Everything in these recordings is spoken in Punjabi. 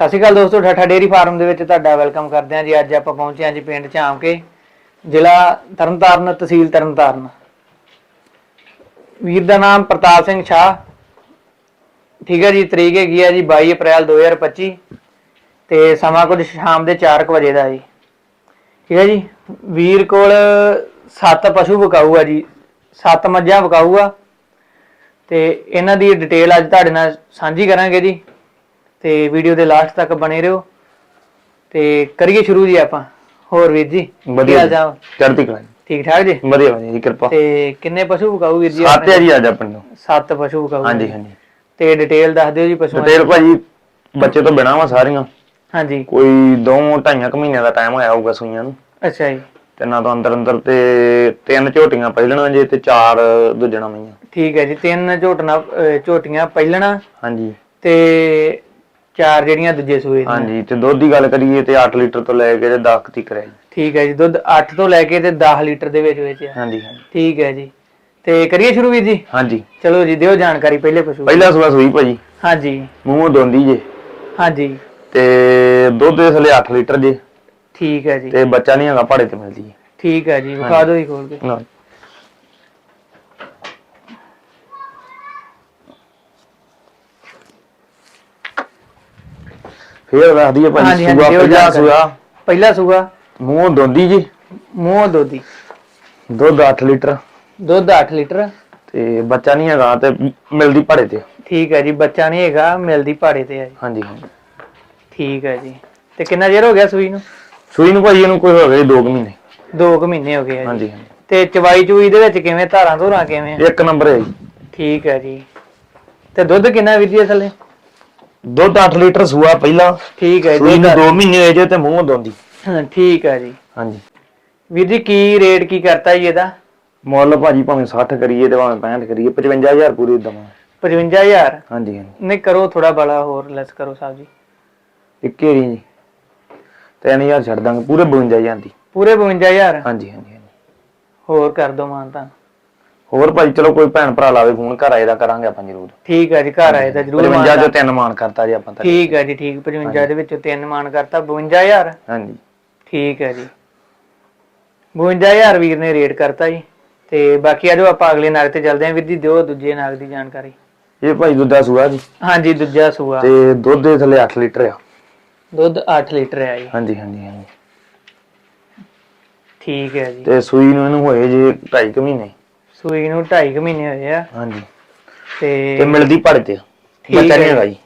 ਸਤਿ ਸ਼੍ਰੀ ਅਕਾਲ ਦੋਸਤੋ, ਠੱਠਾ ਡੇਰੀ ਫਾਰਮ ਦੇ ਵਿੱਚ ਤੁਹਾਡਾ ਵੈਲਕਮ ਕਰਦੇ ਹਾਂ ਜੀ। ਅੱਜ ਆਪਾਂ ਪਹੁੰਚੇ ਹਾਂ ਜੀ ਪਿੰਡ ਝਾਮਕੇ, ਜ਼ਿਲ੍ਹਾ ਤਰਨਤਾਰਨ, ਤਹਿਸੀਲ ਤਰਨਤਾਰਨ। ਵੀਰ ਦਾ ਨਾਮ ਪ੍ਰਤਾਪ ਸਿੰਘ ਸ਼ਾਹ। ਠੀਕ ਹੈ ਜੀ, ਤਰੀਕ ਹੈਗੀ ਹੈ ਜੀ 22 ਅਪ੍ਰੈਲ 2025 ਤੇ ਸਮਾਂ ਕੁਝ ਸ਼ਾਮ ਦੇ 4:00 ਵਜੇ ਦਾ ਜੀ। ਠੀਕ ਹੈ ਜੀ, ਵੀਰ ਕੋਲ 7 ਪਸ਼ੂ ਵਿਕਾਊ ਆ ਜੀ 7 ਮੱਝਾਂ ਵਿਕਾਊ ਆ ਤੇ ਇਹਨਾਂ ਦੀ ਡਿਟੇਲ ਅੱਜ ਤੁਹਾਡੇ ਨਾਲ ਸਾਂਝੀ ਕਰਾਂਗੇ ਜੀ। ਤੇ ਵੀਡੀਓ ਦੇ ਲਾਸਟ ਤੱਕ ਬਣੇ ਰਹੋ ਤੇ ਕਰੀਏ ਸ਼ੁਰੂ ਜੀ ਆਪਾਂ। ਹੋਰ ਵੀਰ ਜੀ ਵਧੀਆ ਚਾਲ? ਚੜ੍ਹਦੀ ਕਲਾ ਜੀ। ਠੀਕ ਠਾਕ ਜੀ? ਵਧੀਆ ਵਧੀਆ ਜੀ ਕਿਰਪਾ। ਤੇ ਕਿੰਨੇ ਪਸ਼ੂ ਵਿਕਾਊ ਵੀਰ ਜੀ ਸਾਤੇ ਆ ਜੀ ਅੱਜ ਆਪਣੇ ਨੂੰ ਸੱਤ ਪਸ਼ੂ ਵਿਕਾਊ ਹਾਂਜੀ ਹਾਂਜੀ। ਤੇ ਡਿਟੇਲ ਦੱਸ ਦਿਓ ਜੀ ਪਸ਼ੂਆਂ ਦੀ। ਡਿਟੇਲ ਭਾਜੀ ਬੱਚੇ ਤੋਂ ਬਿਨਾਂ ਵਾ ਸਾਰੀਆਂ। ਹਾਂਜੀ। ਕੋਈ ਦੋ ਢਾਈਆਂ ਕੁ ਮਹੀਨਿਆਂ ਦਾ ਟਾਈਮ ਹੋਇਆ ਹੋਊਗਾ ਸੂਈਆਂ ਨੂੰ। ਅੱਛਾ ਜੀ। ਤਿੰਨਾਂ ਤੋਂ ਅੰਦਰ ਅੰਦਰ ਤੇ ਤਿੰਨ ਝੋਟੀਆਂ ਪਹਿਲਣਾ ਜੇ ਤੇ ਚਾਰ ਦੂਜਣਾ ਮਈਆਂ ਠੀਕ ਹੈ ਜੀ ਤਿੰਨ ਝੋਟਣਾ ਅਹ ਝੋਟੀਆਂ ਪਹਿਲਣਾ ਹਾਂਜੀ। ਤੇ ਚਾਰ ਜਿਹੜੀਆਂ ਦੂਜੇ ਸੂਏ ਦੀਆਂ। ਹਾਂਜੀ ਤੇ ਦੁੱਧ ਦੀ ਗੱਲ ਕਰੀਏ ਤੇ 8 ਲੀਟਰ ਤੋਂ ਲੈ ਕੇ ਤੇ 10 ਤੱਕ ਹੈ ਜੀ। ਠੀਕ ਹੈ ਜੀ ਦੁੱਧ 8 ਤੋਂ ਲੈ ਕੇ ਤੇ 10 ਲੀਟਰ ਦੇ ਵਿੱਚ ਵਿੱਚ ਆ। ਹਾਂਜੀ ਹਾਂਜੀ। ਠੀਕ ਹੈ ਜੀ। ਤੇ ਕਰੀਏ ਸ਼ੁਰੂ ਵੀਰ ਜੀ? ਹਾਂਜੀ। ਚਲੋ ਜੀ ਦਿਓ ਜਾਣਕਾਰੀ ਪਹਿਲੇ ਪਸ਼ੂ ਪਹਿਲਾ ਸੂਆ ਸੂਈ ਭਾਜੀ। ਹਾਂਜੀ। ਮੂੰਹ ਦੋਂਦੀ ਜੇ। ਹਾਂਜੀ। ਤੇ ਦੁੱਧ ਦੇ ਥਲੇ 8 ਲੀਟਰ ਜੇ। ਠੀਕ ਹੈ ਜੀ। ਤੇ ਬੱਚਾ ਨਹੀਂ ਹੈਗਾ ਭਾੜੇ ਤੇ ਮਿਲਦੀ ਜੀ ਠੀਕ ਹੈ ਜੀ ਵਿਖਾ ਦਿਓ ਜੀ ਖੋਲ ਕੇ। ਨਾ ਫੇਰ ਦੱਸਦੀ ਹੈ ਭਾਜੀ ਹਾਂਜੀ, ਹਾਂਜੀ, ਸੂਆ ਦਿਓ ਪਹਿਲਾ ਜਾਣਕਾਰੀ। ਸੂਆ। ਪਹਿਲਾ ਸੂਆ। ਮੂੰਹ ਦੋਂਦੀ ਜੀ। ਮੂੰਹ ਦੋਦੀ। ਦੁੱਧ 8 ਲੀਟਰ। ਦੁੱਧ 8 ਲੀਟਰ। ਤੇ ਬੱਚਾ ਨਹੀਂ ਹੈਗਾ ਤੇ ਮਿਲਦੀ ਭਾੜੇ ਤੇ। ਠੀਕ ਹੈ ਜੀ ਬੱਚਾ ਨਹੀਂ ਹੈਗਾ ਮਿਲਦੀ ਪਹਾੜੇ ਤੇ ਹੈ ਜੀ। ਹਾਂਜੀ ਹਾਂਜੀ। ਠੀਕ ਹੈ ਜੀ। ਤੇ ਕਿੰਨਾ ਚਿਰ ਹੋ ਗਿਆ ਸੂਈ ਨੂੰ? ਸੂਈ ਨੂੰ ਭਾਜੀ ਇਹਨੂੰ ਕੋਈ ਹੋ ਗਏ 2 ਮਹੀਨੇ। 2 ਕੁ ਮਹੀਨੇ ਹੋ ਗਏ ਆ ਜੀ। ਹਾਂਜੀ ਹਾਂਜੀ। ਤੇ ਚਵਾਈ ਚੂਈ ਦੇ ਵਿੱਚ ਕਿਵੇਂ ਧਾਰਾਂ ਧੂਰਾਂ ਕਿਵੇਂ? ਆ? ਇੱਕ ਨੰਬਰ ਹੈ ਜੀ। ਠੀਕ ਹੈ ਜੀ। ਤੇ ਦੁੱਧ ਕਿੰਨਾ ਵੀਰ ਜੀ ਥੱਲੇ ਦੁੱਧ 8 ਲੀਟਰ ਸੂਆ ਪਹਿਲਾ ਠੀਕ ਹੈ ਸੂਈ ਜੀ ਨੂੰ 2 ਮਹੀਨੇ ਹੋਏ ਜੇ ਤੇ ਮੂੰਹ ਦੋਂਦੀ ਹਾਂ, ਠੀਕ ਹੈ ਜੀ। ਹਾਂਜੀ। ਵੀਰ ਜੀ ਕੀ ਰੇਟ ਕੀ ਕਰਤਾ ਜੀ ਇਹਦਾ? ਮੁੱਲ ਭਾਜੀ ਭਾਵੇਂ 60 ਕਰੀਏ ਤੇ ਭਾਵੇਂ 65 ਕਰੀਏ 55000 ਪੂਰੀ ਦਵਾਂ 55000 ਹਾਂਜੀ ਹਾਂਜੀ। ਨਹੀਂ ਕਰੋ ਥੋੜਾ ਬੜਾ ਹੋਰ ਲੈਸ ਕਰੋ ਸਾਹਿਬ ਜੀ। ਇੱਕੇ ਰੀ ਜੀ। 3000 ਛੱਡ ਦਾਂਗੇ ਪੂਰੇ 52000 ਦੀ। ਪੂਰੇ 52000 ਹਾਂਜੀ ਹਾਂਜੀ ਹਾਂਜੀ। ਹੋਰ ਕਰ ਦੋ ਮਾਨਤਾ ਹੋਰ ਭਾਈ ਚਲੋ ਕੋਈ ਭੈਣ ਭਰਾ ਲਾਵੇ ਫੋਨ ਘਰ ਆਏ ਦਾ ਕਰਾਂਗੇ ਆਪਾਂ ਜ਼ਰੂਰ। ਠੀਕ ਹੈ ਜੀ ਘਰ ਆਏ ਤਾਂ ਜ਼ਰੂਰ 55 ਮਾਨਤਾ ਜੋ ਤਿੰਨ ਮਾਨ ਕਰਤਾ ਜੀ ਆਪਾਂ ਤਾਂ। ਠੀਕ ਹੈ ਜੀ ਠੀਕ 55 ਦੇ ਵਿੱਚੋਂ ਤਿੰਨ ਮਾਨ ਕਰਤਾ। 52000 ਹਾਂਜੀ। ਠੀਕ ਹੈ ਜੀ। 52000 ਵੀਰ ਨੇ ਰੇਟ ਕਰਤਾ ਜੀ। ਤੇ ਬਾਕੀ ਆਜੋ ਆਪਾਂ ਅਗਲੇ ਨਾਗ ਤੇ ਚੱਲਦੇ ਆਂ। ਵੀਰ ਜੀ ਦਿਓ ਦੂਜੇ ਨਾਗ ਦੀ ਜਾਣਕਾਰੀ। ਇਹ ਭਾਈ ਦੁੱਧਾ ਸੂਆ ਜੀ। ਹਾਂਜੀ ਦੂਜਾ ਸੂਆ। ਤੇ ਦੁੱਧ ਦੇ ਥੱਲੇ 8 ਲੀਟਰ ਆ। ਦੁੱਧ 8 ਲੀਟਰ ਹੈ ਜੀ। ਹਾਂਜੀ ਹਾਂਜੀ ਹਾਂਜੀ। ਠੀਕ ਹੈ ਜੀ। ਤੇ ਸੂਈ ਨੂੰ ਇਹਨੂੰ ਹੋਏ ਜੇ 2.5 ਕੁ ਮਹੀਨੇ। ਸੂਈ ਨੂੰ 2.5 ਮਹੀਨੇ ਹੋਏ ਆ। ਹਾਂਜੀ। ਤੇ ਤੇ ਮਿਲਦੀ ਭਾੜੇ ਤੇ। ਠੀਕ ਬੱਚਾ ਨਹੀਂ। ਹੈਗਾ ਜੀ।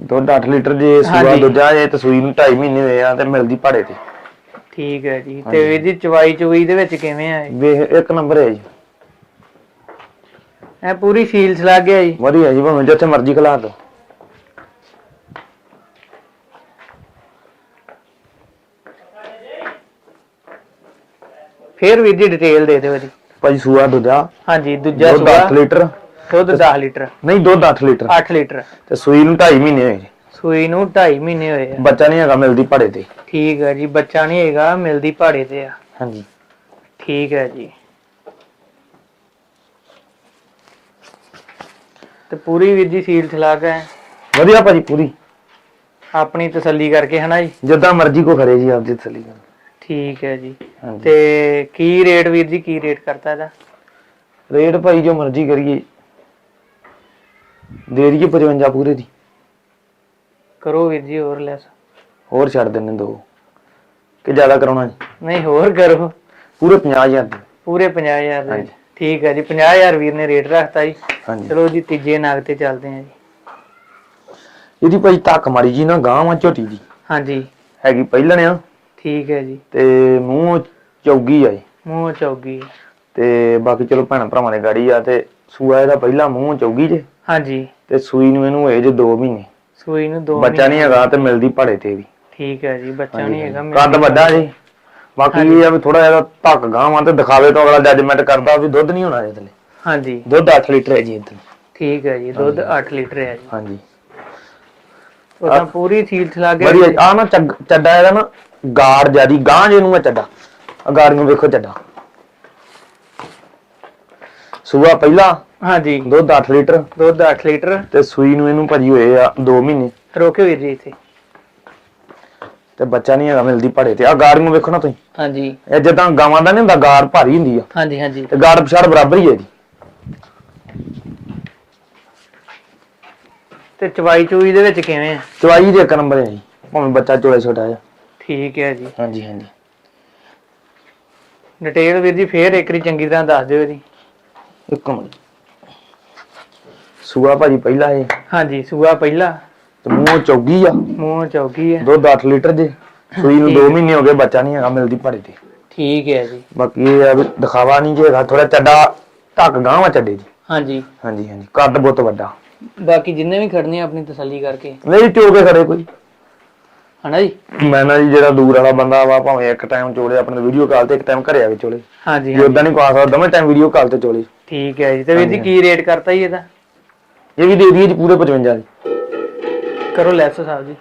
ਦੁੱਧ 8 ਲੀਟਰ ਜੇ ਸੂਆ ਹਾਂਜੀ। ਦੂਜਾ ਜੇ ਤੇ ਸੂਈ ਨੂੰ 2.5 ਮਹੀਨੇ ਹੋਏ ਆ ਤੇ ਮਿਲਦੀ ਭਾੜੇ ਤੇ। ਠੀਕ ਹੈ ਜੀ। ਤੇ ਜੀ ਚਵਾਈ ਚੁਈ ਦੇ ਵਿੱਚ ਕਿਵੇਂ ਆ ਇਹ? ਵੇਖ ਇੱਕ ਨੰਬਰ ਹੈ ਜੀ। ਇਹ ਪੂਰੀ ਸੀਲਸ ਲੱਗ ਗਿਆ ਜੀ। ਵਧੀਆ ਜੀ ਭਾਵੇਂ ਜਿੱਥੇ ਮਰਜ਼ੀ ਖਲਾ ਦੋ। ਫੇਰ ਵੀਰ ਜੀ ਡਿਟੇਲ ਦੇ ਦਿਓ ਜੀ ਭਾਜੀ ਸੂਆ ਦੁੱਧਾ ਹਾਂਜੀ ਦੂਜਾ ਦੁੱਧ ਸੂਆ। 8 ਲੀਟਰ। ਦੁੱਧ 10 ਲੀਟਰ। ਨਹੀਂ ਦੁੱਧ 8 ਲੀਟਰ। 8 ਲੀਟਰ। ਤੇ ਸੂਈ ਨੂੰ 2.5 ਮਹੀਨੇ ਹੋਏ ਸੂਈ ਨੂੰ 2.5 ਮਹੀਨੇ ਹੋਏ ਆ। ਬੱਚਾ ਨਹੀਂ ਹੈਗਾ ਮਿਲਦੀ ਭਾੜੇ ਤੇ। ਠੀਕ ਹੈ ਜੀ ਬੱਚਾ ਨਹੀਂ ਹੈਗਾ ਮਿਲਦੀ ਪਹਾੜੇ ਤੇ ਆ। ਹਾਂਜੀ। ਠੀਕ ਹੈ ਜੀ। ਤੇ ਪੂਰੀ ਵੀਰ ਜੀ ਸੀਲ ਛਲਾਕ ਹੈ ਵਧੀਆ ਭਾਜੀ ਪੂਰੀ। ਆਪਣੀ ਤਸੱਲੀ ਕਰਕੇ ਹਨਾ ਜੀ? ਜਿੱਦਾਂ ਮਰਜ਼ੀ ਕੋ ਖਰੇ ਜੀ ਆਪਦੀ ਤਸੱਲੀ ਨਾਲ। ਠੀਕ ਹੈ ਜੀ। ਹਾਂਜੀ। ਤੇ ਕੀ ਰੇਟ ਵੀਰ ਜੀ ਕੀ ਰੇਟ ਕਰਤਾ ਇਹਦਾ? ਰੇਟ ਭਾਈ ਜੋ ਮਰਜ਼ੀ ਕਰੀਏ। ਦੇ ਦਈਏ 55 ਪੂਰੇ ਦੀ। ਕਰੋ ਵੀਰ ਜੀ ਹੋਰ ਲੈਸ। ਹੋਰ ਛੱਡ ਦਿੰਨੇ ਦੋ। ਕਿ ਜ਼ਿਆਦਾ ਕਰਾਉਣਾ ਜੀ? ਨਹੀਂ ਹੋਰ ਕਰੋ। ਪੂਰੇ 50000 ਦੀ। ਪੂਰੇ 50000 ਦੇ। ਹਾਂਜੀ। ਠੀਕ ਹੈ ਜੀ 50000 ਵੀਰ ਨੇ ਰੇਟ ਰੱਖਤਾ ਜੀ। ਹਾਂਜੀ। ਚਲੋ ਜੀ ਤੀਜੇ ਨਾਗ ਤੇ ਚੱਲਦੇ ਹਾਂ ਜੀ। ਇਹਦੀ ਭਾਈ ਧੱਕ ਮਾਰੀ ਜੀ ਨਾ ਗਾਂ ਵਾਂ ਝੋਟੀ ਦੀ। ਹਾਂਜੀ। ਹੈਗੀ ਪਹਿਲਣ ਆ ਠੀਕ ਹੈ ਜੀ। ਤੇ ਮੂੰਹ ਚੌਗੀ ਆ ਜੀ। ਮੂੰਹ ਚੌਗੀ। ਤੇ ਬਾਕੀ ਚਲੋ ਭੈਣ ਭਰਾਵਾਂ ਦੇ ਗਾੜੀ ਆ ਤੇ ਸੂਆ ਇਹਦਾ ਪਹਿਲਾ ਮੂੰਹ ਚੌਗੀ ਜੇ। ਹਾਂਜੀ। ਤੇ ਸੂਈ ਨੂੰ ਇਹਨੂੰ ਹੋਏ ਜੇ 2 ਮਹੀਨੇ। ਸੂਈ ਨੂੰ ਦੋ ਬੱਚਾ ਨਹੀਂ ਹੈਗਾ ਤੇ ਮਿਲਦੀ ਭਾੜੇ ਤੇ ਵੀ। ਠੀਕ ਹੈ ਜੀ ਬੱਚਾ ਨਹੀਂ ਹੈਗਾ ਕੱਦ ਵੱਡਾ ਜੀ। ਬਾਕੀ ਇਹ ਆ ਵੀ ਥੋੜਾ ਜਿਹਾ ਧੱਕ ਗਾਂ ਵਾਂ ਤੇ ਦਿਖਾਵੇ ਤੋਂ ਅਗਲਾ ਜੱਜਮੈਂਟ ਕਰਦਾ ਵੀ ਦੁੱਧ ਨਹੀਂ ਹੋਣਾ ਇਹਦੇ ਲਈ। ਹਾਂਜੀ। ਦੁੱਧ 8 ਲੀਟਰ ਹੈ ਜੀ ਇਹਦੇ ਠੀਕ ਹੈ ਜੀ ਦੁੱਧ 8 ਲੀਟਰ ਹੈ ਜੀ। ਹਾਂਜੀ। ਉਹ ਤਾਂ ਪੂਰੀ ਸੀਲ ਛਲਾ ਕੇ ਵਧੀਆ ਆ ਨਾ ਚੱਡਾ ਇਹਦਾ ਨਾ ਗਾੜ ਜਿਆਦੀ ਗਾਂ ਜੇ ਨੂੰ ਚੱਡਾ। ਆ ਗਾੜ ਨੂੰ ਵੇਖੋ ਚੱਡਾ ਸੂਆ ਪਹਿਲਾ ਹਾਂਜੀ। ਦੁੱਧ 8 ਲੀਟਰ। ਦੁੱਧ 8 ਲੀਟਰ। ਤੇ ਸੂਈ ਨੂੰ ਇਹਨੂੰ ਭਾਜੀ ਹੋਏ ਆ 2 ਮਹੀਨੇ। ਰੋਕਿਓ ਵੀਰ ਜੀ ਇੱਥੇ। ਤੇ ਬੱਚਾ ਨਹੀਂ ਹੈਗਾ ਮਿਲਦੀ ਭਾੜੇ ਤੇ। ਆ ਗਾੜ ਨੂੰ ਵੇਖੋ ਨਾ ਤੁਸੀਂ। ਹਾਂਜੀ। ਇਹ ਜਿੱਦਾਂ ਗਾਵਾਂ ਦਾ ਨਹੀਂ ਹੁੰਦਾ ਗਾੜ ਭਾਰੀ ਹੁੰਦੀ ਆ। ਹਾਂਜੀ ਹਾਂਜੀ। ਤੇ ਗਾੜ ਪਛਾੜ ਬਰਾਬਰ ਹੀ ਹੈ ਜੀ। ਤੇ ਚਵਾਈ ਚੂਈ ਦੇ ਵਿੱਚ ਕਿਵੇਂ ਆ? ਚਵਾਈ ਦੇ ਇੱਕ ਨੰਬਰ ਹੈ ਜੀ। ਭਾਵੇਂ ਬੱਚਾ ਚੋਲੇ ਛੋਟਾ ਜਿਹਾ। ਠੀਕ ਹੈ ਜੀ। ਹਾਂਜੀ ਹਾਂਜੀ। ਡਿਟੇਲ ਵੀਰ ਜੀ ਫੇਰ ਇੱਕ ਵਾਰੀ ਚੰਗੀ ਤਰ੍ਹਾਂ ਦੱਸ ਦਿਓ ਇਹਦੀ। ਇੱਕ ਮਿੰਟ। ਸੂਆ ਭਾਜੀ ਪਹਿਲਾ ਇਹ। ਹਾਂਜੀ ਸੂਆ ਪਹਿਲਾ। ਤੇ ਮੂੰਹ ਚੌਗੀ ਆ। ਮੂੰਹ ਚੌਕੀ ਹੈ ਦੁੱਧ 8 ਲੀਟਰ ਜੇ। ਸੂਈ ਨੂੰ 2 ਮਹੀਨੇ ਹੋ ਗਏ ਬੱਚਾ ਨਹੀਂ ਹੈਗਾ ਮਿਲਦੀ ਭਾੜੇ ਤੇ। ਠੀਕ ਹੈ ਜੀ। ਬਾਕੀ ਇਹ ਆ ਵੀ ਦਿਖਾਵਾ ਨਹੀਂ ਜੇ ਹੈਗਾ ਥੋੜਾ ਚੱਡਾ ਢੱਕ ਗਾਂ ਵਾ ਚੱਡੇ ਜੀ ਹਾਂਜੀ। ਹਾਂਜੀ ਹਾਂਜੀ। ਕੱਦ ਬਹੁਤ ਵੱਡਾ। ਬਾਕੀ ਜਿੰਨੇ ਵੀ ਖੜਨੇ ਆ ਆਪਣੀ ਤਸੱਲੀ ਕਰਕੇ। ਨਹੀਂ ਚੋ ਕੇ ਖੜੇ ਕੋਈ। ਹਨਾ ਜੀ? ਮੈਂ ਨਾ ਜੀ ਜਿਹੜਾ ਦੂਰ ਵਾਲਾ ਬੰਦਾ ਵਾ ਭਾਵੇਂ ਇੱਕ ਟਾਈਮ ਚੋਲੇ ਆਪਣੇ ਵੀਡੀਓ ਕਾਲ ਤੇ ਇੱਕ ਟਾਈਮ ਘਰੇ ਆ ਕੇ ਚੋਲੇ। ਹਾਂਜੀ ਜੇ ਉਦਾਂ ਨਹੀਂ ਪਾ ਸਕਦਾ ਦੋਵੇਂ ਟਾਈਮ ਵੀਡੀਓ ਕਾਲ ਤੇ ਚੋਲੇ। ਠੀਕ ਹੈ ਜੀ। ਤੇ ਵੀਰ ਜੀ ਕੀ ਰੇਟ ਕਰਤਾ ਜੀ ਇਹਦਾ? ਇਹ ਵੀ ਦੇ ਦਈਏ ਜੀ ਪੂਰੇ 55 ਦੀ। ਕਰੋ ਲੈਸ ਸਾਹਿਬ ਜੀ।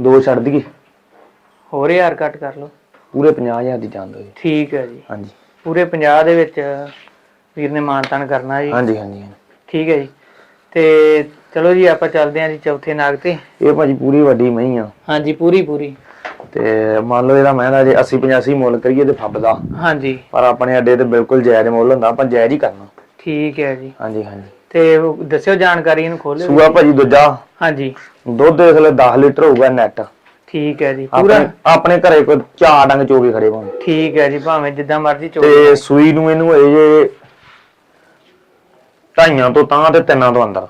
ਦੋ ਛੱਡ ਦਈਏ। ਹੋਰ ਯਾਰ ਕੱਟ ਕਰ ਲਓ। ਪੂਰੇ 50000 ਦੀ ਦੋ ਜੀ। ਠੀਕ ਹੈ ਜੀ। ਹਾਂਜੀ। ਪੂਰੇ 50 ਦੇ ਵਿੱਚ ਵੀਰ ਨੇ ਮਾਨਤਾਨ ਕਰਨਾ ਜੀ। ਹਾਂਜੀ ਹਾਂਜੀ। ਠੀਕ ਹੈ ਜੀ। ਤੇ ਚਲੋ ਜੀ ਆਪਾਂ ਚੱਲਦੇ ਹਾਂ ਜੀ ਚੌਥੇ ਨਾਗ ਤੇ। ਇਹ ਭਾਜੀ ਪੂਰੀ ਵੱਡੀ ਮਹੀਂ ਆ। ਹਾਂਜੀ ਪੂਰੀ ਪੂਰੀ। ਤੇ ਮੰਨ ਲਓ ਇਹਦਾ ਮਹਿੰਗਾ ਜੇ 80 85 ਮੁੱਲ ਕਰੀਏ ਤੇ ਫੱਬਦਾ। ਹਾਂਜੀ। ਪਰ ਆਪਣੇ ਅੱਡੇ ਤੇ ਬਿਲਕੁਲ ਜਾਇਜ਼ ਮੁੱਲ ਹੁੰਦਾ ਆਪਾਂ ਜਾਇਜ਼ ਹੀ ਕਰਨਾ। ਠੀਕ ਹੈ ਜੀ। ਹਾਂਜੀ ਹਾਂਜੀ। ਤੇ ਦੱਸਿਓ ਜਾਣਕਾਰੀ ਇਹਨੂੰ ਖੋਲਿਓ ਸੂਆ ਭਾਜੀ ਦੂਜਾ। ਹਾਂਜੀ। ਦੁੱਧ ਇਸ ਵੇਲੇ 10 ਲੀਟਰ ਹੋਊਗਾ ਨੈਟ ਠੀਕ ਹੈ ਜੀ ਪੂਰਾ। ਆਪਣੇ ਘਰੇ ਕੋਈ ਚਾਰ ਡੰਗ ਚੋ ਕੇ ਖੜੇ ਪਾਉਣ ਠੀਕ ਹੈ ਜੀ ਭਾਵੇਂ ਜਿੱਦਾਂ ਮਰਜ਼ੀ ਚੋ ਤੇ ਸੂਈ ਨੂੰ ਇਹਨੂੰ ਜੇ ਢਾਈਆਂ ਤੋਂ ਤਾਂ ਤੇ ਤਿੰਨਾਂ ਤੋਂ ਅੰਦਰ।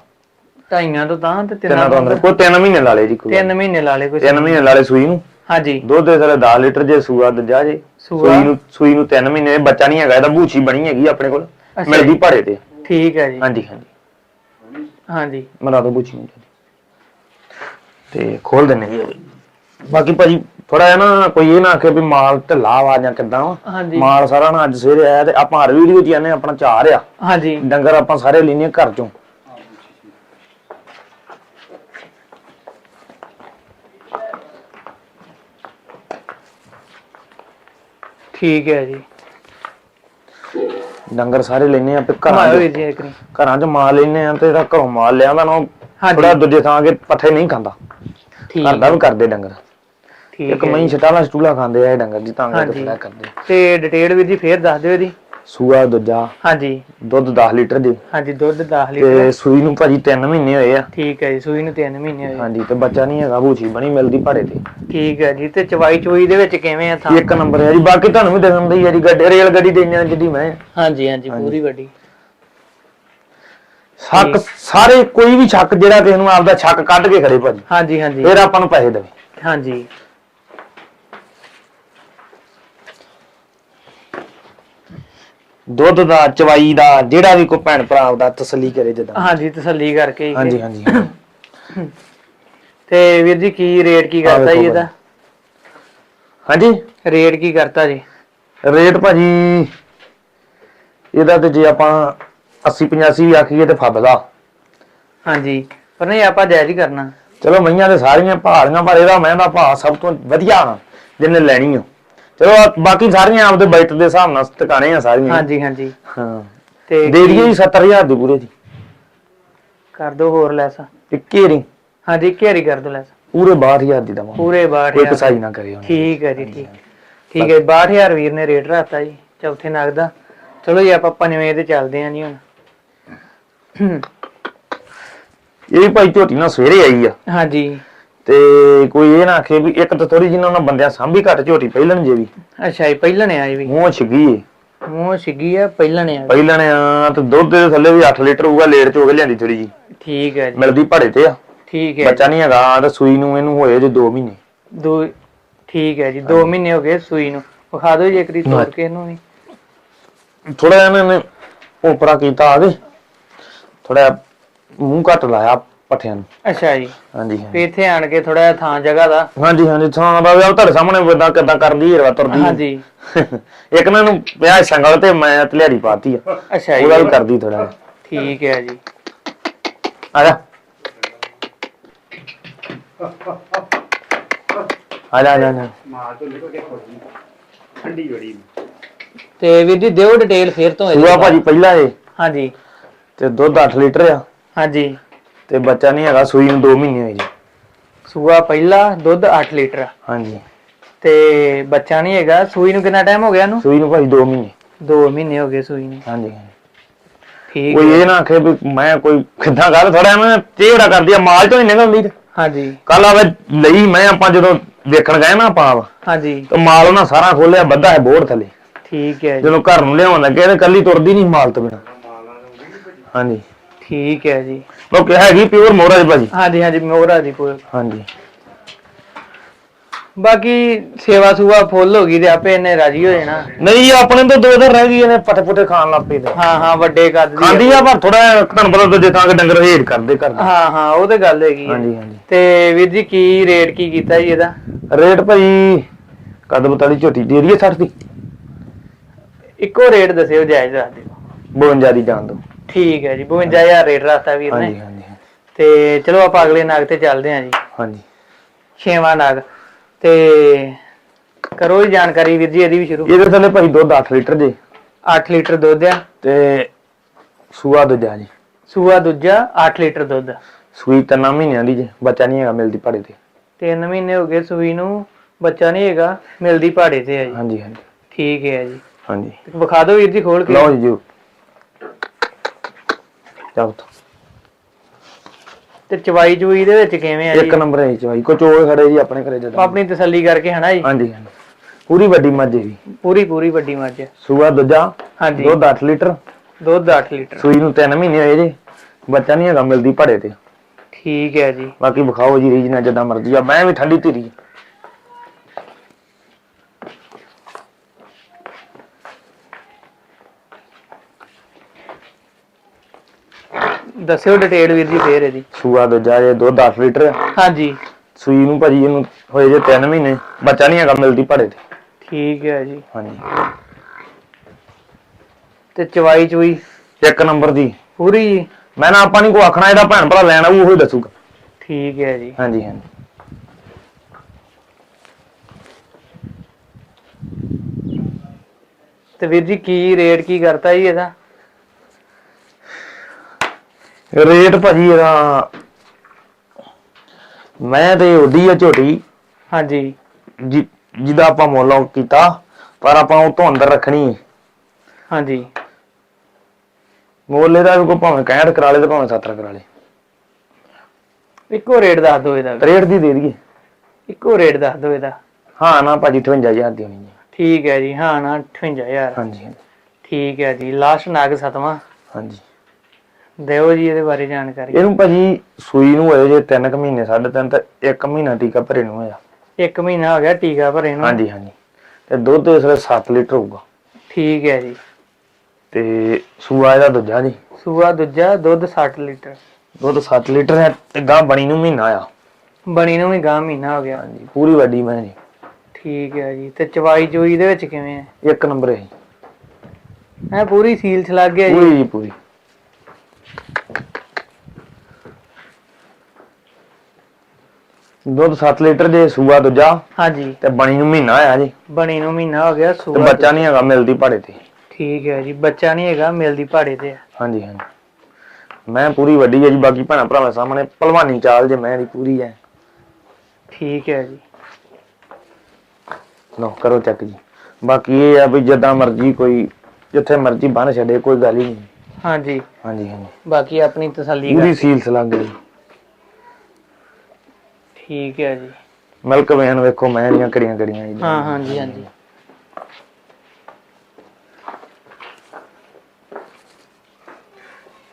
ਢਾਈਆਂ ਤੋਂ ਤਾਂ ਤੇ ਤਿੰਨਾਂ ਤਿੰਨਾਂ ਤੋਂ ਅੰਦਰ। ਕੋਈ 3 ਮਹੀਨੇ ਲਾ ਲੇ ਜੀ ਕੋਈ। ਤਿੰਨ ਮਹੀਨੇ ਲਾ ਲੇ ਕੋਈ 3 ਮਹੀਨੇ ਲਾ ਲੇ ਸੂਈ ਨੂੰ। ਹਾਂਜੀ। ਦੁੱਧ ਇਸ ਵੇਲੇ 10 ਲੀਟਰ ਜੇ ਸੂਆ ਦੂਜਾ ਜੇ। ਸੂਆ? ਸੂਈ ਨੂੰ ਸੂਈ ਨੂੰ 3 ਮਹੀਨੇ ਬੱਚਾ ਨਹੀਂ ਹੈਗਾ ਇਹਦਾ ਬੂਛੀ ਬਣੀ ਹੈਗੀ ਆਪਣੇ ਕੋਲ। ਅੱਛਾ ਮਿਲਦੀ ਭਾੜੇ ਤੇ। ਠੀਕ ਹੈ ਜੀ। ਹਾਂਜੀ ਹਾਂਜੀ। ਹਾਂਜੀ। ਮਰਾ ਦੋ ਬੂਛੀ ਨੂੰ ਤੇ ਖੋਲ ਦਿੰਨੇ ਜੀ ਬਾਕੀ ਭਾਜੀ ਥੋੜਾ ਜਿਹਾ ਨਾ ਕੋਈ ਇਹ ਨਾ ਆਖੇ ਵੀ ਮਾਲ ਢਿੱਲਾ ਵਾ ਜਾਂ ਕਿੱਦਾਂ ਵਾ। ਹਾਂਜੀ। ਮਾਲ ਸਾਰਾ ਨਾ ਅੱਜ ਸਵੇਰੇ ਆਇਆ ਤੇ ਆਪਾਂ ਹਰ ਵੀਡੀਓ 'ਚ ਜਾਂਦੇ ਆਪਣਾ ਚਾਰ ਆ ਹਾਂਜੀ। ਡੰਗਰ ਆਪਾਂ ਸਾਰੇ ਲੈਨੇ ਘਰ ਚੋਂ। ਠੀਕ ਹੈ ਜੀ। ਡੰਗਰ ਸਾਰੇ ਲੈਨੇ ਆ ਤੇ ਘਰਾਂ 'ਚ ਜੀ ਇੱਕ ਘਰਾਂ 'ਚ ਮਾਲ ਲੈਨੇ ਆ ਤੇ ਜਿਹੜਾ ਘਰੋਂ ਮਾਲ ਲਿਆਂਦਾ ਨਾ ਹਾਂਜੀ। ਥੋੜਾ ਦੂਜੇ ਥਾਂ ਕੇ ਪੱਠੇ ਨਹੀਂ ਖਾਂਦਾ। ਠੀਕ ਘਰ ਦਾ ਵੀ ਕਰਦੇ ਡੰਗਰ। ਠੀਕ ਇੱਕ ਹੈ ਮਹੀਂ ਛਟਾਲਾ ਸਟੂਲਾ ਖਾਂਦੇ ਆ ਇਹ ਡੰਗਰ ਜੀ ਤਾਂ ਕਰਕੇ ਹਾਂਜੀ। ਥੋੜਾ ਕਰਦੇ। ਤੇ ਡਿਟੇਲ ਵੀਰ ਜੀ ਫੇਰ ਦੱਸ ਦਿਓ ਇਹਦੀ। ਸੂਆ ਦੂਜਾ ਹਾਂਜੀ। ਦੁੱਧ 10 ਲੀਟਰ ਜੀ ਹਾਂਜੀ ਦੁੱਧ 10 ਲੀਟਰ। ਤੇ ਸੂਈ ਨੂੰ ਭਾਜੀ 3 ਮਹੀਨੇ ਹੋਏ ਆ। ਠੀਕ ਹੈ ਜੀ ਸੂਈ ਨੂੰ 3 ਮਹੀਨੇ ਹੋਏ ਹਾਂਜੀ ਤੇ ਬੱਚਾ ਨਹੀਂ ਹੈਗਾ ਬੂਛੀ ਬਣੀ ਮਿਲਦੀ ਭਾੜੇ ਤੇ। ਠੀਕ ਹੈ ਜੀ ਤੇ ਚਵਾਈ ਚੋਈ ਦੇ ਵਿੱਚ ਕਿਵੇਂ ਆ ਥਾਂ? ਇੱਕ ਨੰਬਰ ਹੈ ਜੀ ਬਾਕੀ ਤੁਹਾਨੂੰ ਵੀ ਦਿਖਣ ਦੀ ਹੈ ਜੀ ਗੱਡੀ ਰੇਲ ਗੱਡੀ ਦੇ ਇੰਜਣ ਜਿੱਡੀ ਮੈਂ। ਹਾਂਜੀ ਹਾਂਜੀ ਪੂਰੀ ਵੱਡੀ ਸ਼ੱਕ ਸਾਰੇ ਕੋਈ ਵੀ ਸ਼ੱਕ ਜਿਹੜਾ ਕਿਸੇ ਨੂੰ ਆਪਦਾ ਸ਼ੱਕ ਕੱਢ ਕੇ ਖੜੇ ਭਾਜੀ। ਹਾਂਜੀ ਹਾਂਜੀ। ਫਿਰ ਆਪਾਂ ਨੂੰ ਪੈਸੇ ਦੇਵੇ। ਹਾਂਜੀ। ਦੁੱਧ ਦਾ ਚਵਾਈ ਦਾ ਜਿਹੜਾ ਵੀ ਕੋਈ ਭੈਣ ਭਰਾ ਆਪਦਾ ਤਸੱਲੀ ਕਰੇ ਜਦਾਂ। ਹਾਂਜੀ ਤਸੱਲੀ ਕਰਕੇ ਹੀ। ਹਾਂਜੀ ਹਾਂਜੀ ਤੇ ਵੀਰ ਜੀ ਕੀ ਰੇਟ ਕੀ ਕਰਤਾ ਜੀ ਇਹਦਾ? ਹਾਂਜੀ? ਰੇਟ ਕੀ ਕਰਤਾ ਜੀ? ਰੇਟ ਭਾਜੀ ਇਹਦਾ ਤੇ ਜੇ ਆਪਾਂ 80 85 ਵੀ ਆਖੀਏ ਤੇ ਫੱਬਦਾ ਹਾਂਜੀ ਪਰ ਨਹੀਂ ਆਪਾਂ ਜਾਇਜ਼ ਹੀ ਕਰਨਾ। ਚਲੋ ਮਈਆਂ ਤੇ ਸਾਰੀਆਂ ਪਹਾੜੀਆਂ ਪਰ ਇਹਦਾ ਮਹਿੰਗਾ ਭਾਅ ਸਭ ਤੋਂ ਵਧੀਆ ਨਾ ਜਿਹਨੇ ਲੈਣੀ ਆ ਚਲੋ ਆ- ਬਾਕੀ ਸਾਰੀਆਂ ਆਪਦੇ ਬਜਟ ਦੇ ਹਿਸਾਬ ਨਾਲ ਟਿਕਾਣੇ ਆ ਸਾਰੀਆਂ। ਹਾਂਜੀ ਹਾਂਜੀ। ਹਾਂ। ਤੇ ਦੇ ਦਈਏ ਜੀ 70000 ਦੀ ਪੂਰੇ ਦੀ। ਕਰ ਦੋ ਹੋਰ ਲੈਸ। ਇੱਕੇ ਰੀ ਹਾਂਜੀ ਘੇਰੀ ਕਰ ਦੋ ਲੈਸ। ਪੂਰੇ 62000 ਦੀ ਦਵਾਂ ਪੂਰੇ ਕੋਈ 62000 ਕਸਾਈ ਨਾ ਕਰੇ ਉਹਨੇ ਠੀਕ ਹੈ ਜੀ ਠੀਕ। ਠੀਕ ਹੈ 62000 ਵੀਰ ਨੇ ਰੇਟ ਰੱਖਤਾ ਜੀ ਚੌਥੇ ਨਗ ਦਾ। ਚਲੋ ਜੀ ਆਪਾਂ ਪੰਜਵੇਂ ਤੇ ਚੱਲਦੇ ਆਂ ਜੀ ਹੁਣ। ਇਹ ਵੀ ਭਾਈ ਝੋਟੀ ਨਾਲ ਸਵੇਰੇ ਆਈ ਆ। ਹਾਂਜੀ। ਤੇ ਕੋਈ ਇਹ ਨਾ ਆਖੇ ਵੀ ਇੱਕ ਤਾਂ ਥੋੜੀ ਜਿਹੀ ਨਾ ਉਹਨਾਂ ਬੰਦਿਆਂ ਸਾਂਭੀ ਘੱਟ ਝੋਟੀ ਪਹਿਲਣ ਜੇ ਵੀ। ਅੱਛਾ ਜੀ ਪਹਿਲਣ ਆ ਜੀ ਵੀ। ਮੂੰਹ ਛਿੱਗੀ ਏ। ਮੂੰਹ ਸਿੱਗੀ ਆ ਪਹਿਲਣ ਆ। ਪਹਿਲਣ ਆ ਤੇ ਦੁੱਧ ਦੇ ਥੱਲੇ ਵੀ 8 ਲੀਟਰ ਹੋਊਗਾ ਲੇਟ ਚ ਹੋ ਕੇ ਲਿਆਂਦੀ ਥੋੜੀ ਜੀ ਠੀਕ ਹੈ ਜੀ। ਮਿਲਦੀ ਭਾੜੇ ਤੇ ਆ। ਠੀਕ ਹੈ ਬੱਚਾ ਨਹੀਂ ਹੈਗਾ ਤੇ ਸੂਈ ਨੂੰ ਇਹਨੂੰ ਹੋਏ ਜੇ 2 ਮਹੀਨੇ। ਦੋ ਠੀਕ ਹੈ ਜੀ 2 ਮਹੀਨੇ ਹੋ ਗਏ ਸੂਈ ਨੂੰ। ਵਿਖਾ ਦਿਓ ਜੀ ਦੀ ਤੋੜ ਕੇ ਇਹਨੂੰ ਵੀ। ਥੋੜਾ ਇਹਨਾਂ ਨੇ ਉਪਰਾ ਕੀਤਾ ਆਗੇ ਥੋੜਾ ਮੂੰਹ ਘੱਟ ਲਾਇਆ। ਪੱਠਿਆਂ ਨੂੰ। ਅੱਛਾ ਜੀ। ਹਾਂਜੀ ਤੇ ਹਾਂਜੀ ਇੱਥੇ ਆਣ ਕੇ ਥੋੜਾ ਥਾਂ ਜਗ੍ਹਾ ਦਾ? ਹਾਂਜੀ ਹਾਂਜੀ ਥਾਂ ਦਾ ਵੀ ਆ ਤੁਹਾਡੇ ਸਾਹਮਣੇ ਬੰਦਾ ਕਿਦਾਂ ਕਰਦੀ ਹੈ ਤੁਰਦੀ। ਹਾਂਜੀ। ਇੱਕ ਨਾ ਨੂੰ ਪਿਆ ਸੰਗਲ ਤੇ ਮੈਂ ਤਲਿਆੜੀ ਪਾਤੀ ਆ ਅੱਛਾ ਉਹਦਾ ਵੀ ਜੀ ਕਰਦੀ ਥੋੜਾ ਠੀਕ ਹੈ ਜੀ। ਆ ਜਾ। ਆ ਜਾ ਆ ਜਾ, ਆ ਜਾ। ਤੇ ਵੀਰ ਜੀ ਦਿਓ ਡਿਟੇਲ ਫੇਰ ਤੋਂ ਇਹਦੀ। ਸੂਆ ਭਾਜੀ ਪਹਿਲਾ ਏ ਹਾਂਜੀ। ਤੇ ਦੁੱਧ 8 ਲੀਟਰ ਆ। ਹਾਂਜੀ। ਤੇ ਬੱਚਾ ਨਹੀਂ ਹੈਗਾ ਸੂਈ ਨੂੰ 2 ਮਹੀਨੇ ਹੋਏ ਜੀ। ਸੂਆ ਪਹਿਲਾ ਦੁੱਧ 8 ਲੀਟਰ। ਹਾਂਜੀ। ਤੇ ਬੱਚਾ ਨਹੀਂ ਹੈਗਾ ਸੂਈ ਨੂੰ ਕਿੰਨਾ ਟਾਈਮ ਹੋ ਗਿਆ ਇਹਨੂੰ? ਸੂਈ ਨੂੰ ਭਾਈ 2 ਮਹੀਨੇ। 2 ਮਹੀਨੇ ਹੋ ਗਏ ਸੂਈ ਨੂੰ। ਹਾਂਜੀ ਠੀਕ ਕੋਈ ਇਹ ਨਾ ਆਖੇ ਵੀ ਮੈਂ ਕੋਈ ਕਿੱਦਾਂ ਕਰ ਥੋੜਾ ਮੈਂ ਚਿਹਰਾ ਕਰਦੀ ਆ ਮਾਲ ਚੋਂ ਹੀ ਨਿਕਲਦੀ ਹਾਂਜੀ। ਕੱਲ ਆਵੇ ਲਈ ਮੈਂ ਆਪਾਂ ਜਦੋਂ ਵੇਖਣ ਗਏ ਨਾ ਆਪਾਂ ਹਾਂਜੀ। ਤੇ ਮਾਲ ਉਹਨਾਂ ਸਾਰਾ ਖੋਲਿਆ ਬੱਧਾ ਹੈ ਬੋਰ ਥੱਲੇ। ਠੀਕ ਹੈ ਜਦੋਂ ਘਰ ਨੂੰ ਲਿਆਉਣ ਲੱਗੇ ਤੇ ਕੱਲੀ ਤੁਰਦੀ ਨਹੀਂ ਮਾਲ ਤੋਂ ਬਿਨਾ। ਹਾਂਜੀ। ਠੀਕ ਹੈ ਜੀ। ਉਹ ਕਿ ਹੈਗੀ ਪਿਓਰ ਮੋਹਰਾ ਜੀ ਭਾਜੀ। ਹਾਂਜੀ ਹਾਂਜੀ ਮੋਹਰਾ ਦੀ ਪੂਰ ਹਾਂਜੀ। ਬਾਕੀ ਸੇਵਾ ਸੂਆ ਫੁੱਲ ਹੋ ਗਈ ਤੇ ਆਪੇ ਇਹਨੇ ਰਾਜੀ ਹੋ ਜਾਣਾ। ਨਹੀਂ ਆਪਣੇ ਤੋਂ ਦੋ ਦਿਨ ਰਹਿ ਗਈ ਇਹਨੇ ਪੱਟੇ ਪੁੱਟੇ ਖਾਣ ਲੱਗ ਪਈ ਤੇ। ਹਾਂ ਹਾਂ ਵੱਡੇ ਕੱਦ ਦੀ ਖਾਂਦੀ ਆ ਪਰ ਥੋੜਾ ਤੁਹਾਨੂੰ ਪਤਾ ਦੂਜੇ ਥਾਂ ਕੇ ਡੰਗਰ ਹੇਠ ਕਰਦੇ ਕਰਦੇ ਹਾਂ ਹਾਂ ਉਹ ਤੇ ਗੱਲ ਹੈਗੀ ਹੈ। ਹਾਂਜੀ ਹਾਂਜੀ। ਤੇ ਵੀਰ ਜੀ ਕੀ ਰੇਟ ਕੀ ਕੀਤਾ ਜੀ ਇਹਦਾ? ਰੇਟ ਭਾਈ ਕਦ ਬਤਾਲੀ ਝੋਟੀ ਦੇ ਰਹੀ ਹੈ 60 ਦੀ। ਇੱਕੋ ਰੇਟ ਦੱਸਿਓ ਜਾਇਜ਼ ਦੱਸ ਦਿਓ। 52 ਦੀ ਜਾਣ ਦੋ ਠੀਕ ਹੈ ਜੀ 52000 ਰੇਟ ਰੱਖਤਾ ਵੀਰ ਹਾਂਜੀ ਨੇ ਹਾਂਜੀ। ਤੇ ਚਲੋ ਆਪਾਂ ਅਗਲੇ ਨਾਗ ਤੇ ਚੱਲਦੇ ਹਾਂ ਜੀ। ਹਾਂਜੀ। ਛੇਵਾਂ ਨਾਗ। ਤੇ ਕਰੋ ਜੀ ਜਾਣਕਾਰੀ ਵੀਰ ਜੀ ਇਹਦੀ ਵੀ ਸ਼ੁਰੂ। ਇਹਦੇ ਥੱਲੇ ਭਾਈ ਦੁੱਧ 8 ਲੀਟਰ ਜੇ। 8 ਲੀਟਰ ਦੁੱਧ ਆ। ਤੇ ਸੂਆ ਦੂਜਾ ਜੀ। ਸੂਆ ਦੂਜਾ 8 ਲੀਟਰ ਦੁੱਧ। ਸੂਈ ਤਿੰਨਾਂ ਮਹੀਨਿਆਂ ਦੀ ਜੇ ਬੱਚਾ ਨਹੀਂ ਹੈਗਾ ਮਿਲਦੀ ਭਾੜੇ ਤੇ। 3 ਮਹੀਨੇ ਹੋ ਗਏ ਸੂਈ ਨੂੰ ਬੱਚਾ ਨਹੀਂ ਹੈਗਾ ਮਿਲਦੀ ਪਹਾੜੇ ਤੇ ਆ ਜੀ। ਹਾਂਜੀ ਹਾਂਜੀ। ਠੀਕ ਹੈ ਜੀ। ਹਾਂਜੀ। ਵਿਖਾ ਦਿਓ ਵੀਰ ਜੀ ਖੋਲ ਕੇ। ਲਓ ਜੀ ਜਾਓ ਤੋ। ਚਵਾਈ ਚੁਈ ਦੇ ਵਿੱਚ ਕਿਵੇਂ ਆ ਇੱਕ ਨੰਬਰ ਹੈ ਚਵਾਈ। ਕੋ ਚੋਲ ਖੜੇ ਜੀ ਆਪਣੇ ਘਰੇ ਜਦੋਂ। ਆਪਣੀ ਤਸੱਲੀ ਕਰਕੇ ਹਨਾ ਜੀ? ਹਾਂਜੀ ਹਾਂਜੀ। ਪੂਰੀ ਵੱਡੀ ਮੱਝ ਹੈ ਜੀ। ਪੂਰੀ ਪੂਰੀ ਵੱਡੀ ਮੱਝ ਹੈ। ਸੂਆ ਦੂਜਾ ਹਾਂਜੀ। ਦੁੱਧ 8 ਲੀਟਰ। ਦੁੱਧ 8 ਲੀਟਰ। ਸੂਈ ਨੂੰ 3 ਮਹੀਨੇ ਹੋਏ ਜੀ। ਬੱਚਾ ਨਹੀਂ ਹੈਗਾ ਮਿਲਦੀ ਭਾੜੇ ਤੇ। ਠੀਕ ਹੈ ਜੀ। ਬਾਕੀ ਵਿਖਾਓ ਜੀ ਰੀਜ ਨਾਲ ਜਿੱਦਾਂ ਮਰਜ਼ੀ ਆ। ਮੈਂ ਵੀ ਠੰਡੀ ਧੀਰੀ। ਦੱਸਿਓ ਡਿਟੇਲ ਵੀਰ ਜੀ ਫੇਰ ਇਹਦੀ। ਸੂਆ ਦੂਜਾ ਜੇ ਦੁੱਧ 8 ਲੀਟਰ ਹਾਂਜੀ। ਸੂਈ ਨੂੰ ਭਾਜੀ ਇਹਨੂੰ ਹੋਏ ਜੇ 3 ਮਹੀਨੇ ਬੱਚਾ ਨਹੀਂ ਹੈਗਾ ਮਿਲਦੀ ਭਾੜੇ ਤੇ। ਠੀਕ ਹੈ ਜੀ। ਹਾਂਜੀ। ਤੇ ਚਵਾਈ ਚੁਈ? ਇੱਕ ਨੰਬਰ ਦੀ। ਪੂਰੀ? ਜੀ ਮੈਂ ਨਾ ਆਪਾਂ ਨਹੀਂ ਕੋ ਆਖਣਾ ਇਹਦਾ ਭੈਣ ਭਰਾ ਲੈਣਾ ਉਹ ਹੀ ਦੱਸੂਗਾ। ਠੀਕ ਹੈ ਜੀ। ਹਾਂਜੀ ਹਾਂਜੀ। ਤੇ ਵੀਰ ਜੀ ਕੀ ਰੇਟ ਕੀ ਕਰਤਾ ਜੀ ਇਹਦਾ? ਰੇਟ ਭਾਜੀ ਇਹਦਾ ਮੈਂ ਤੇ ਉਹਦੀ ਆ ਝੋਟੀ। ਹਾਂਜੀ। ਜਿ- ਜਿਹਦਾ ਆਪਾਂ ਮੁੱਲ ਕੀਤਾ ਪਰ ਆਪਾਂ ਉਹ ਤੋਂ ਅੰਦਰ ਰੱਖਣੀ ਹਾਂਜੀ। ਮੁੱਲ ਇਹਦਾ ਕੋਈ ਭਾਵੇਂ 65 ਕਰਾ ਲੇ ਤੇ ਭਾਵੇਂ 70 ਕਰਾ ਲੇ। ਇੱਕੋ ਰੇਟ ਦੱਸ ਦਿਓ ਇਹਦਾ 63 ਦੀ ਦੇ ਦਈਏ। ਇੱਕੋ ਰੇਟ ਦੱਸ ਦਿਓ ਇਹਦਾ। ਹਾਂ ਨਾ ਭਾਜੀ 58000 ਦੀ ਹੋਣੀ ਹੈ ਠੀਕ ਹੈ ਜੀ ਹਾਂ ਨਾ 58000 ਹਾਂਜੀ ਹਾਂਜੀ, ਠੀਕ ਹੈ ਜੀ ਲਾਸਟ ਨਾਗ ਸਤਵਾਂ। ਹਾਂਜੀ। ਦਿਓ ਜੀ ਇਹਦੇ ਬਾਰੇ ਜਾਣਕਾਰੀ। ਇਹਨੂੰ ਭਾਜੀ ਸੂਈ ਨੂੰ ਹੋਏ ਜੇ 3 ਕੁ ਮਹੀਨੇ ਸਾਢੇ ਤਿੰਨ ਤੇ 1 ਮਹੀਨਾ ਟੀਕਾ ਭਰੇ ਨੂੰ ਹੋਇਆ। ਇੱਕ ਮਹੀਨਾ ਹੋ ਗਿਆ ਟੀਕਾ ਭਰੇ ਨੂੰ। ਹਾਂਜੀ ਹਾਂਜੀ। ਤੇ ਦੁੱਧ ਇਸ ਵੇਲੇ 7 ਲੀਟਰ ਹੋਊਗਾ। ਠੀਕ ਹੈ ਜੀ। ਤੇ ਸੂਆ ਇਹਦਾ ਦੂਜਾ ਜੀ। ਸੂਆ ਦੂਜਾ ਦੁੱਧ 60 ਲੀਟਰ। ਦੁੱਧ 7 ਲੀਟਰ ਹੈ ਤੇ ਗਾਂ ਬਣੀ ਨੂੰ ਮਹੀਨਾ ਆ। ਬਣੀ ਨੂੰ ਵੀ ਗਾਂ ਮਹੀਨਾ ਹੋ ਗਿਆ। ਹਾਂਜੀ ਪੂਰੀ ਵੱਡੀ ਮੈਂ ਜੀ। ਠੀਕ ਹੈ ਜੀ। ਤੇ ਚਵਾਈ ਚੋਈ ਦੇ ਵਿੱਚ ਕਿਵੇਂ ਹੈ? ਇੱਕ ਨੰਬਰ ਹੈ ਜੀ। ਹੈ ਪੂਰੀ ਸੀਲ ਲੱਗ ਗਿਆ ਜੀ? ਪੂਰੀ ਜੀ ਪੂਰੀ। ਦੁੱਧ 7 ਲੀਟਰ ਜੇ ਸੂਆ ਦੂਜਾ। ਹਾਂਜੀ। ਤੇ ਬਣੀ ਨੂੰ ਮਹੀਨਾ ਆ ਜੀ। ਬਣੀ ਨੂੰ ਮਹੀਨਾ ਹੋ ਗਿਆ ਤੇ ਸੂਆ ਬੱਚਾ ਨਹੀਂ ਹੈਗਾ ਮਿਲਦੀ ਭਾੜੇ ਤੇ। ਠੀਕ ਹੈ ਜੀ ਬੱਚਾ ਨਹੀਂ ਹੈਗਾ ਮਿਲਦੀ ਪਹਾੜੇ ਤੇ। ਆ। ਹਾਂਜੀ ਹਾਂਜੀ। ਮੈਂ ਪੂਰੀ ਵੱਡੀ ਹੈ ਜੀ ਬਾਕੀ ਭੈਣਾਂ ਭਰਾਵਾਂ ਸਾਹਮਣੇ ਭਲਵਾਨੀ ਚਾਲ ਜੇ ਮੈਂ ਦੀ ਪੂਰੀ ਹੈ। ਠੀਕ ਹੈ ਜੀ। ਲਓ ਕਰੋ ਚੈੱਕ ਜੀ। ਬਾਕੀ ਇਹ ਆ ਵੀ ਜਿੱਦਾਂ ਮਰਜ਼ੀ ਕੋਈ ਜਿੱਥੇ ਮਰਜ਼ੀ ਬੰਨ ਛੱਡੇ ਕੋਈ ਗੱਲ ਹੀ ਨਹੀਂ। ਹਾਂਜੀ। ਹਾਂਜੀ ਹਾਂਜੀ। ਬਾਕੀ ਆਪਣੀ ਤਸੱਲੀ ਪੂਰੀ ਕਰ ਸੀਲ ਸਲੰਗ ਜੀ। ਠੀਕ ਹੈ ਜੀ। ਮਿਲਕ ਵੇਨ ਵੇਖੋ ਮੈਂ ਦੀਆਂ ਕੜੀਆਂ ਕੜੀਆਂ ਜੀ। ਹਾਂ ਹਾਂਜੀ ਹਾਂਜੀ।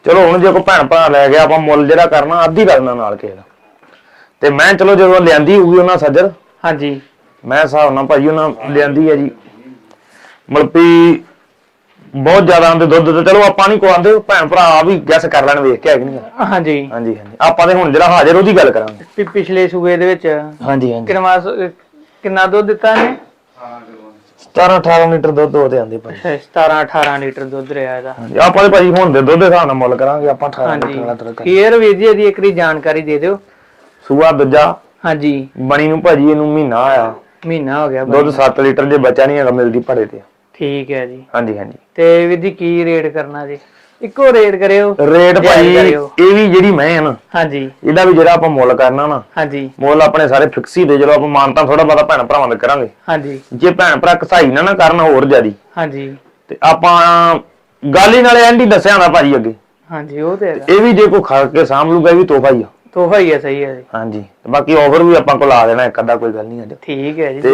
ਚਲੋ ਹੁਣ ਜੇ ਕੋਈ ਭੈਣ ਭਰਾ ਲੈ ਗਿਆ ਆਪਾਂ ਮੁੱਲ ਜਿਹੜਾ ਕਰਨਾ ਅੱਧੀ ਕਰਨਾ ਨਾਲ ਕਿਸੇ ਦਾ। ਤੇ ਮੈਂ ਚਲੋ ਜਦੋਂ ਲਿਆਂਦੀ ਹੋਊਗੀ ਉਹਨਾਂ ਸੱਜਰ ਹਾਂਜੀ। ਮੈਂ ਹਿਸਾਬ ਨਾਲ ਭਾਜੀ ਉਹਨਾਂ ਲਿਆਂਦੀ ਹੈ ਜੀ। ਮਲਪੀ ਬਹੁਤ ਜ਼ਿਆਦਾ ਆਂਦੇ ਦੁੱਧ ਤੇ। ਚਲੋ ਆਪਾਂ ਨਹੀਂ ਕੋਆਂਦੇ ਭੈਣ ਭਰਾ ਆ ਵੀ ਗੈਸ ਕਰ ਲੈਣ ਵੇਖ ਕੇ ਹੈ ਕਿ ਨਹੀਂ ਹਾਂਜੀ। ਹਾਂਜੀ ਹਾਂਜੀ। ਆਪਾਂ ਤੇ ਹੁਣ ਜਿਹੜਾ ਹਾਜ਼ਰ ਉਹਦੀ ਗੱਲ ਕਰਾਂਗੇ। ਪਿ- ਪਿਛਲੇ ਸੂਏ ਦੇ ਵਿੱਚ ਹਾਂਜੀ ਹਾਂਜੀ। ਕਿੰਨਾ ਕਿੰਨਾ ਦੁੱਧ ਦਿੱਤਾ ਇਹਨੇ? 17 18 ਲੀਟਰ ਦੁੱਧ ਉਹਦੇ ਆਂਦੇ ਭਾਜੀ 17 18 ਲੀਟਰ ਦੁੱਧ ਰਿਹਾ ਇਹਦਾ। ਹਾਂਜੀ ਆਪਾਂ ਤੇ ਭਾਜੀ ਹੁਣ ਦੇ ਦੁੱਧ ਦੇ ਹਿਸਾਬ ਨਾਲ ਮੁੱਲ ਕਰਾਂਗੇ ਆਪਾਂ 18 ਹਾਂਜੀ। ਲੀਟਰ ਵਾਲਾ ਤਰਕ ਫੇਰ ਵੀਰ ਜੀ ਇਹਦੀ ਇੱਕ ਵਾਰੀ ਜਾਣਕਾਰੀ ਦੇ ਦਿਓ। ਸੂਆ ਦੂਜਾ। ਹਾਂਜੀ। ਬਣੀ ਨੂੰ ਭਾਜੀ ਇਹਨੂੰ ਮਹੀਨਾ ਆਇਆ। ਮਹੀਨਾ ਹੋ ਗਿਆ ਬਾਈ। ਦੁੱਧ 7 ਲੀਟਰ ਜੇ ਬੱਚਾ ਨਹੀਂ ਹੈਗਾ ਮਿਲਦੀ ਭੜੇ ਤੇ। ਠੀਕ ਹੈ ਜੀ। ਹਾਂਜੀ ਹਾਂਜੀ। ਤੇ ਵੀਰ ਜੀ ਕੀ ਰੇਟ ਕਰਨਾ ਜੀ? ਇੱਕੋ ਰੇਟ ਕਰਿਓ ਰੇਟ ਕਰਿਓ। ਇਹ ਵੀ ਜਿਹੜੀ ਮੈਂ ਹੈ ਨਾ ਹਾਂਜੀ। ਇਹਦਾ ਵੀ ਜਿਹੜਾ ਆਪਾਂ ਮੁੱਲ ਕਰਨਾ ਨਾ ਹਾਂਜੀ। ਮੁੱਲ ਆਪਣੇ ਸਾਰੇ ਫਿਕਸ ਹੀ ਦੇ ਜਦੋਂ ਆਪਾਂ ਮਾਨਤਾ ਥੋੜਾ ਬਹੁਤਾ ਭੈਣ ਭਰਾਵਾਂ ਦੇ ਕਰਾਂਗੇ। ਹਾਂਜੀ। ਜੇ ਭੈਣ ਭਰਾ ਕਸਾਈ ਨਾ ਨਾ ਕਰਨ ਹੋਰ ਜ਼ਿਆਦੀ। ਹਾਂਜੀ। ਤੇ ਆਪਾਂ ਗੱਲ ਹੀ ਨਾਲੇ ਐਂਡੀ ਦੱਸਿਆ ਹੁੰਦਾ ਭਾਜੀ ਅੱਗੇ। ਹਾਂਜੀ ਉਹ ਤੇ ਹੈਗਾ। ਇਹ ਵੀ ਜੇ ਕੋਈ ਖਾ ਕੇ ਸਾਂਭ ਲੂਗਾ ਇਹ ਵੀ ਤੋਹਫਾ ਹੀ ਆ। ਤੋਹਫਾ ਹੀ ਹੈ ਸਹੀ ਹੈ ਜੀ। ਹਾਂਜੀ ਤੇ ਬਾਕੀ ਆਫਰ ਵੀ ਆਪਾਂ ਕੋਲ ਲਾ ਦੇਣਾ ਇੱਕ ਅੱਧਾ ਕੋਈ ਗੱਲ ਨਹੀਂ ਅੱਜ ਠੀਕ ਹੈ ਜੀ ਤੇ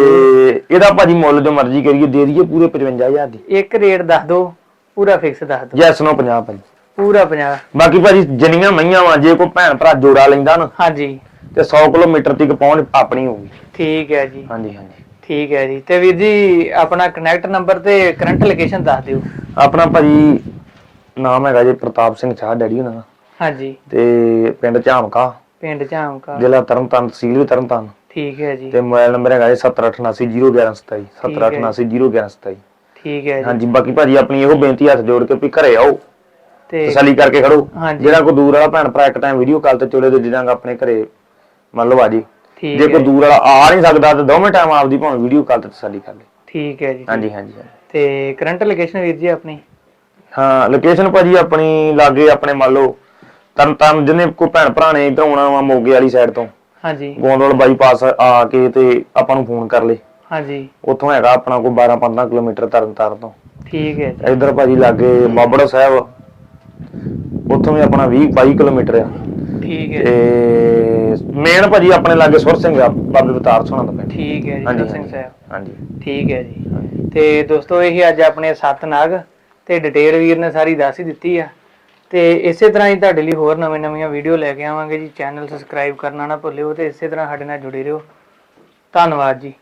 ਇਹਦਾ ਭਾਜੀ ਮੁੱਲ ਜੋ ਮਰਜ਼ੀ ਕਰੀਏ ਦੇ ਦਈਏ ਪੂਰੇ 55000 ਦੀ। ਇੱਕ ਰੇਟ ਦੱਸ ਦਿਓ ਪੂਰਾ ਫਿਕਸ ਦੱਸ ਦਿਓ। ਜੈਸ ਨੂੰ 50 ਭਾਜੀ। ਪੂਰਾ 50 ਬਾਕੀ ਭਾਜੀ ਜਿੰਨੀਆਂ ਮਈਆਂ ਵਾ ਜੇ ਕੋਈ ਭੈਣ ਭਰਾ ਜੋੜਾ ਲੈਂਦਾ ਨਾ ਹਾਂਜੀ। ਤੇ 100 ਕਿਲੋਮੀਟਰ ਤੱਕ ਪਹੁੰਚ ਆਪਣੀ ਹੋਊਗੀ। ਠੀਕ ਹੈ ਜੀ। ਹਾਂਜੀ ਹਾਂਜੀ। ਠੀਕ ਹੈ ਜੀ। ਤੇ ਵੀਰ ਜੀ ਆਪਣਾ ਕਨੈਕਟ ਨੰਬਰ ਤੇ ਕਰੰਟ ਲੋਕੇਸ਼ਨ ਦੱਸ ਦਿਓ। ਆਪਣਾ ਭਾਜੀ ਨਾਮ ਹੈਗਾ ਜੀ ਪ੍ਰਤਾਪ ਸਿੰਘ ਚਾਹ ਡੈਡੀ ਉਹਨਾਂ ਦਾ। ਹਾਂਜੀ। ਤੇ ਪਿੰਡ ਝਾਮਕਾ। ਪਿੰਡ ਝਾਮਕਾ। ਜ਼ਿਲ੍ਹਾ ਤਰਨਤਾਰਨ ਤਹਿਸੀਲ ਵੀ ਤਰਨਤਾਰਨ। ਠੀਕ ਹੈ ਜੀ। ਤੇ ਮੋਬਾਈਲ ਨੰਬਰ ਹੈਗਾ ਜੀ 78801127 78801127 ਠੀਕ ਹੈ। ਜੀ। ਹਾਂਜੀ ਬਾਕੀ ਭਾਜੀ ਆਪਣੀ ਇਹੋ ਬੇਨਤੀ ਹੱਥ ਜੋੜ ਕੇ ਵੀ ਘਰੇ ਆਓ। ਤੇ ਤਸੱਲੀ ਕਰਕੇ ਖੜੋ। ਜਿਹੜਾ ਕੋਈ ਦੂਰ ਵਾਲਾ ਭੈਣ ਭਰਾ ਇੱਕ ਟਾਈਮ ਵੀਡੀਓ ਕਾਲ ਤੇ ਚੋਲੇ ਦੇ ਜਿਦਾਂਗਾ ਆਪਣੇ ਘਰੇ ਮੰਨ ਲਓ ਆਜੀ ਜੇ ਕੋਈ ਦੂਰ ਵਾਲਾ ਆ ਨਹੀਂ ਸਕਦਾ ਤੇ ਦੋਵੇਂ ਟਾਈਮ ਆਪਦੀ ਭਾਵੇਂ ਵੀਡੀਓ ਕਾਲ ਤੇ ਤਸੱਲੀ ਕਰ ਲੈ। ਠੀਕ ਹੈ ਜੀ। ਹਾਂਜੀ ਹਾਂਜੀ। ਤੇ ਕਰੰਟ ਲੋਕੇਸ਼ਨ ਵੀਰ ਜੀ ਆਪਣੀ? ਹਾਂ ਲੋਕੇਸ਼ਨ ਭਾਜੀ ਆਪਣੀ ਲਾਗੇ ਆਪਣੇ ਮੰਨ ਲਓ ਤਰਨ ਤਾਰਨ ਜਿਹਨੇ ਕੋਈ ਭੈਣ ਭਰਾ ਨੇ ਇੱਧਰ ਆਉਣਾ ਵਾ ਮੋਗੇ ਵਾਲੀ ਸਾਈਡ ਤੋਂ। ਹਾਂਜੀ। ਗੋਂਦਵਾਲ ਬਾਈਪਾਸ ਆ ਕੇ ਤੇ ਆਪਾਂ ਨੂੰ ਫੋਨ ਕਰ ਲੇ। ਹਾਂਜੀ। ਉੱਥੋਂ ਹੈਗਾ ਆਪਣਾ ਕੋਈ 12 15 ਕਿਲੋਮੀਟਰ ਤਰਨ ਤਾਰਨ ਤੋਂ। ਠੀਕ ਹੈ ਜੀ। ਇੱਧਰ ਭਾਜੀ ਲਾਗੇ ਬਾਬੜਾ ਸਾਹਿਬ। ਉੱਥੋਂ ਵੀ ਆਪਣਾ 20 22 ਕਿਲੋਮੀਟਰ ਆ। ਠੀਕ ਹੈ ਤੇ ਮੇਨ ਭਾਜੀ ਆਪਣੇ ਲਾਗੇ ਸੁਰ ਸਿੰਘ ਆ ਬਾਬੇ ਬਤਾਰ ਸੋਣਾ ਦਾ ਪਿੰਡ। ਠੀਕ ਹੈ ਜੀ ਹਾਂਜੀ, ਸਿੰਘ। ਸਾਹਿਬ। ਹਾਂਜੀ। ਠੀਕ ਹੈ ਜੀ। ਤੇ ਦੋਸਤੋ ਇਹ ਅੱਜ ਆਪਣੇ ਸੱਤ ਨਾਗ ਤੇ ਡਿਟੇਲ ਵੀਰ ਨੇ ਸਾਰੀ ਦੱਸ ਹੀ ਦਿੱਤੀ ਆ। ਤੇ ਇਸੇ ਤਰ੍ਹਾਂ ਹੀ ਤੁਹਾਡੇ ਲਈ ਹੋਰ ਨਵੇਂ ਨਵੀਆਂ ਵੀਡੀਓ ਲੈ ਕੇ ਆਵਾਂਗੇ ਜੀ। ਚੈਨਲ ਸਬਸਕ੍ਰਾਈਬ ਕਰਨਾ ਨਾ ਭੁੱਲਿਓ ਤੇ ਇਸੇ ਤਰ੍ਹਾਂ ਸਾਡੇ ਨਾਲ ਜੁੜੇ ਰਹੋ। ਧੰਨਵਾਦ ਜੀ।